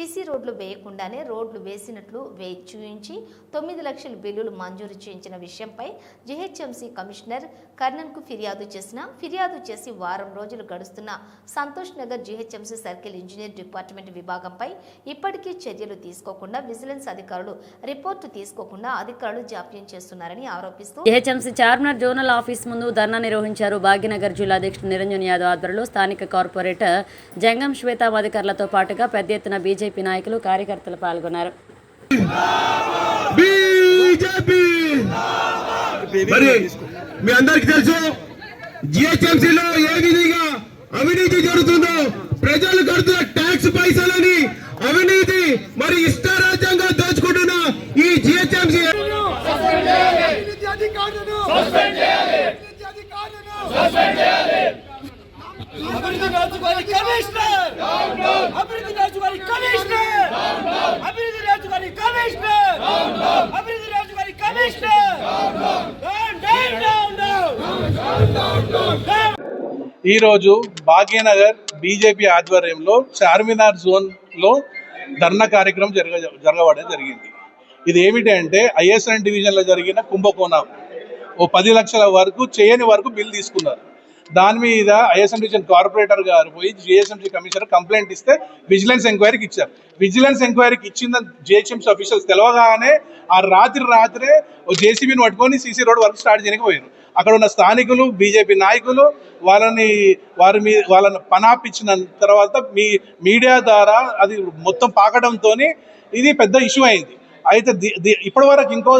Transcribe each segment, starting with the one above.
CC రోడ్లు వేయకుండానే రోడ్లు వేసినట్లు వే చూయించి తొమ్మిది లక్షల బిల్లులు మంజూరు చేయించిన విషయంపై జీహెచ్ఎంసీ కమిషనర్ కర్ణన్కు ఫిర్యాదు చేసిన ఫిర్యాదు చేసి వారం రోజులు గడుస్తున్న Santosh Nagar GHMC circle engineer department విభాగంపై ఇప్పటికీ చర్యలు తీసుకోకుండా విజిలెన్స్ అధికారులు రిపోర్టు తీసుకోకుండా అధికారులు జాప్యం చేస్తున్నారని ఆరోపిస్తూ జీహెచ్ఎంసీ చార్మినార్ జోనల్ ఆఫీస్ ముందు ధర్నా నిర్వహించారు. భాగ్యనగర్ జిల్లా అధ్యక్షుడు నిరంజన్ యాదవ్ ఆధ్వర్యంలో స్థానిక కార్పొరేటర్ జంగం శ్వేతాం అధికారులతో పాటుగా పెద్ద ఎత్తున బీజేపీ నాయకులు కార్యకర్తలు పాల్గొన్నారు. బీజేపీ! మరి మీ అందరికి తెలుసు జిహెచ్ఎంసీలో ఏ విధంగా అవినీతి జరుగుతుందో ప్రజలు కడుతున్న ట్యాక్స్ పైసలని అవినీతి మరి ఇష్టారాజ్యంగా దోచుకుంటున్న ఈ జిహెచ్ఎంసీ. అధికారులను అభివృద్ధి అధికారులను రాజుగారి కమిషనర్! అభివృద్ధి రాజుగారి కమిషనర్! అభివృద్ధి రాజుగారి కమిషనర్! అభివృద్ధి రాజుగారి కమిషనర్! డౌన్ డౌన్ ఈరోజు భాగ్యనగర్ బీజేపీ ఆధ్వర్యంలో చార్మినార్ జోన్లో ధర్నా కార్యక్రమం జరగ జరగబడడం జరిగింది. ఇది ఏమిటి అంటే ఐఎస్ఎన్ డివిజన్లో జరిగిన కుంభకోణం. ఓ పది లక్షల వరకు చేయని వరకు బిల్ తీసుకున్నారు. దాని మీద ఐఎస్ఎం కార్పొరేటర్ గారు పోయి జిఎస్ఎంసీ కమిషనర్ కంప్లైంట్ ఇస్తే విజిలెన్స్ ఎంక్వైరీకి ఇచ్చారు. విజిలెన్స్ ఎంక్వైరీకి ఇచ్చిన జిహెచ్ఎంసీ అఫీషియల్స్ తెలవగానే ఆ రాత్రి రాత్రే ఓ జేసీబీని పట్టుకొని సీసీ రోడ్ వర్క్ స్టార్ట్ చేయడానికి అక్కడ ఉన్న స్థానికులు బీజేపీ నాయకులు వాళ్ళని వారి మీ వాళ్ళని పనాపించిన తర్వాత మీ మీడియా ద్వారా అది మొత్తం పాకడంతో ఇది పెద్ద ఇష్యూ అయింది. అయితే ఇప్పటి వరకు ఇంకో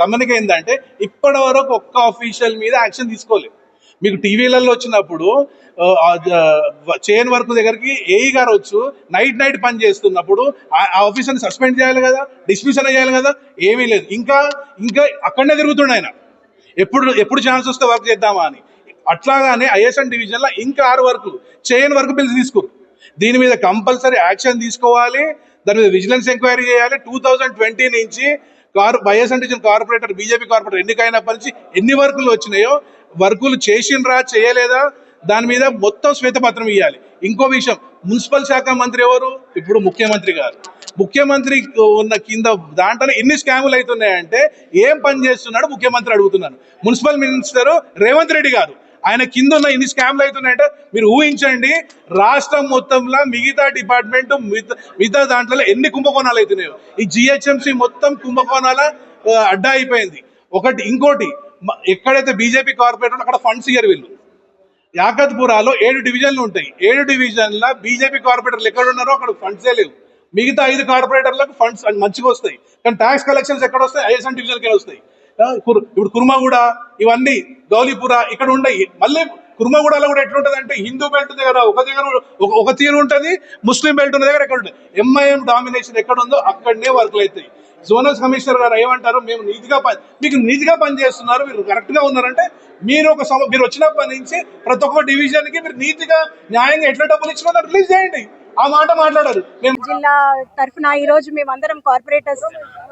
గమనిక ఏంటంటే ఇప్పటి వరకు ఒక్క అఫీషియల్ మీద యాక్షన్ తీసుకోలేదు. మీకు టీవీలలో వచ్చినప్పుడు చైన్ వర్క్ దగ్గరికి ఏఈ గారు వచ్చు నైట్ నైట్ పని చేస్తున్నప్పుడు ఆ- ఆఫీసర్ని సస్పెండ్ చేయాలి కదా డిస్మిషన్ చేయాలి కదా ఏమీ లేదు. ఇంకా ఇంకా అక్కడనే తిరుగుతుండే ఆయన. ఎప్పుడు ఎప్పుడు ఛాన్స్ వస్తే వర్క్ చేద్దామా అని. అట్లాగానే ఐఎస్ఎన్ డివిజన్లో ఇంకా ఆరు వర్కులు. చైన్ వర్క్ బిల్స్ తీసుకురు. దీని మీద కంపల్సరీ యాక్షన్ తీసుకోవాలి. దాని మీద విజిలెన్స్ ఎంక్వైరీ చేయాలి. టూ థౌజండ్ ట్వంటీ నుంచి car ISN division corporator BJP corporator ఎన్నికైనప్పటి నుంచి ఎన్ని వర్కులు వచ్చినాయో వర్కులు చేసిండ్రా చేయలేదా? దాని మీద మొత్తం శ్వేతపత్రం ఇవ్వాలి ఇంకో విషయం మున్సిపల్ శాఖ మంత్రి ఎవరు? ఇప్పుడు ముఖ్యమంత్రి గారు. ముఖ్యమంత్రి ఉన్న కింద దాంట్లో ఎన్ని స్కాములు అవుతున్నాయంటే ఏం పని చేస్తున్నాడు ముఖ్యమంత్రి అడుగుతున్నాను. మున్సిపల్ మినిస్టర్ రేవంత్ రెడ్డి గారు ఆయన కింద ఉన్న ఎన్ని స్కామ్లు అవుతున్నాయంటే మీరు ఊహించండి రాష్ట్రం మొత్తంలో మిగతా డిపార్ట్మెంట్ మిగతా దాంట్లో ఎన్ని కుంభకోణాలు అవుతున్నాయో. ఈ జిహెచ్ఎంసీ మొత్తం కుంభకోణాల అడ్డా అయిపోయింది. ఒకటి ఇంకోటి ఎక్కడైతే బీజేపీ కార్పొరేటర్ అక్కడ ఫండ్స్ ఇయ్యరు వీళ్ళు. యాకత్పురాలో ఏడు డివిజన్లు ఉంటాయి. ఏడు డివిజన్ల బీజేపీ కార్పొరేటర్లు ఎక్కడ ఉన్నారో అక్కడ ఫండ్సే లేవు. మిగతా ఐదు కార్పొరేటర్లకు ఫండ్స్ మంచిగా వస్తాయి. కానీ ట్యాక్స్ కలెక్షన్స్ ఎక్కడ వస్తాయి? ఐఎస్ఎన్ డివిజన్కే వస్తాయి. ఇప్పుడు కుర్మగూడ ఇవన్నీ గౌలీపుర ఇక్కడ ఉండయి. మళ్ళీ కుర్మగూడలో కూడా ఎట్లుంటుంది అంటే హిందూ బెల్ట్ దగ్గర ఒక దగ్గర ఒక- తీరు ఉంటుంది ముస్లిం బెల్ట్ ఉన్న దగ్గర ఎక్కడ ఉంటుంది ఎంఐఎం డామినేషన్ ఎక్కడ ఉందో అక్కడనే వర్క్లు అవుతాయి. జోనల్ కమిషనర్ గారు ఏమంటారు? మేము నీతిగా పని మీకు నీతిగా పని చేస్తున్నారు మీరు కరెక్ట్గా ఉన్నారంటే మీరు ఒక సమ మీరు వచ్చినప్పటి నుంచి ప్రతి ఒక్క డివిజన్కి మీరు నీతిగా న్యాయంగా ఎట్లా డబ్బులు ఇచ్చినా రిలీజ్ చేయండి. ఆ మాట మాట్లాడారు. మేము జిల్లా తరఫున ఈ రోజు మేమందరం కార్పొరేటర్స్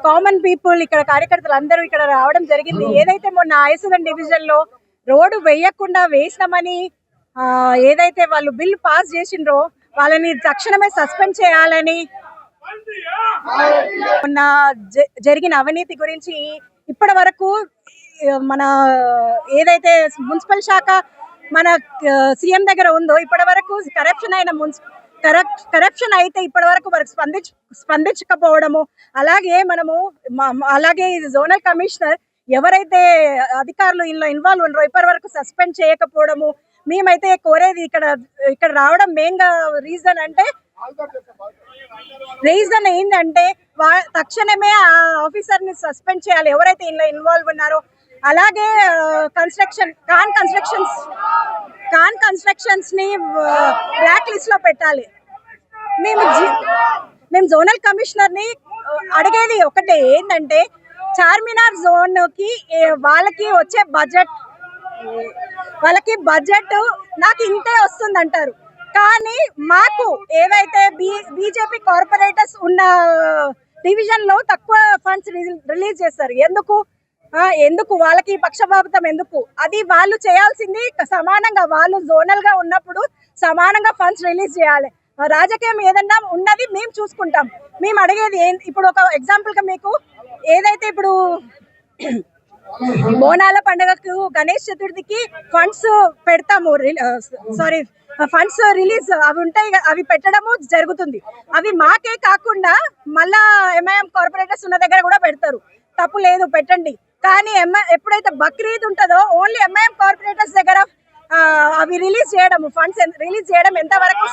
కామన్ పీపుల్ ఇక్కడ కార్యకర్తలు అందరూ ఇక్కడ రావడం జరిగింది. ఏదైతే మొన్న ఐసదన్ డివిజన్లో రోడ్డు వేయకుండా వేసినామని ఏదైతే వాళ్ళు బిల్ పాస్ చేసిండ్రో వాళ్ళని తక్షణమే సస్పెండ్ చేయాలని ఉన్న జరిగిన అవినీతి గురించి ఇప్పటి వరకు మన ఏదైతే మున్సిపల్ శాఖ మన సీఎం దగ్గర ఉందో ఇప్పటి వరకు కరప్షన్ అయిన మున్సి కరప్షన్ అయితే ఇప్పటి వరకు వారికి స్పందించ స్పందించకపోవడము అలాగే మనము అలాగే జోనల్ కమిషనర్ ఎవరైతే అధికారులు ఇందులో ఇన్వాల్వ్ ఉన్నారో ఇప్పటి వరకు సస్పెండ్ చేయకపోవడము మేమైతే కోరేది ఇక్కడ ఇక్కడ రావడం మెయిన్గా రీజన్ అంటే రీజన్ ఏంటంటే వా- తక్షణమే ఆ ఆఫీసర్ని సస్పెండ్ చేయాలి. ఎవరైతే ఇందులో ఇన్వాల్వ్ ఉన్నారో అలాగే కన్స్ట్రక్షన్ కాన్ కన్స్ట్రక్షన్స్ కాన్ కన్స్ట్రక్షన్స్ని బ్లాక్ లిస్ట్లో పెట్టాలి. మేము జి- మేము జోనల్ కమిషనర్ని అడిగేది ఒకటే ఏంటంటే చార్మినార్ జోన్కి వాళ్ళకి వచ్చే బడ్జెట్ వాళ్ళకి బడ్జెట్ నాకు ఇంతే వస్తుంది అంటారు కానీ మాకు ఏవైతే బీ బీజేపీ కార్పొరేటర్స్ ఉన్న డివిజన్లో తక్కువ ఫండ్స్ రిలీజ్ చేస్తారు. ఎందుకు? ఎందుకు? వాళ్ళకి పక్షపాతం ఎందుకు? అది వాళ్ళు చేయాల్సింది సమానంగా వాళ్ళు జోనల్గా ఉన్నప్పుడు సమానంగా ఫండ్స్ రిలీజ్ చేయాలి. రాజకీయం ఏదన్నా ఉన్నది మేము చూసుకుంటాం. మేము అడిగేది ఏం ఇప్పుడు ఒక ఎగ్జాంపుల్గా మీకు ఏదైతే ఇప్పుడు బోనాల పండుగకు గణేష్ చతుర్థికి ఫండ్స్ పెడతాము సారీ ఫండ్స్ రిలీజ్ అవి ఉంటాయి అవి పెట్టడము జరుగుతుంది. అవి మాకే కాకుండా మళ్ళా ఎంఐఎం కార్పొరేటర్స్ ఉన్న దగ్గర కూడా పెడతారు. తప్పు లేదు పెట్టండి. కానీ ఎంఐ ఎప్పుడైతే బక్రీద్ ఉంటుందో ఓన్లీ ఎంఐఎం కార్పొరేటర్స్ దగ్గర అవి రిలీజ్ చేయడము ఫండ్స్ రిలీజ్ చేయడం ఎంతవరకు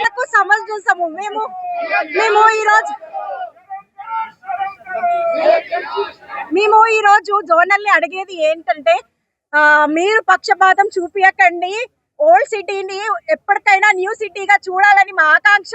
వరకు సమంజసము? మేము మేము ఈ రోజు మేము ఈ రోజు జోనల్ని అడిగేది ఏంటంటే ఆ, మీరు పక్షపాతం చూపించకండి ఓల్డ్ సిటీని ఎప్పటికైనా న్యూ సిటీగా చూడాలని మా ఆకాంక్ష.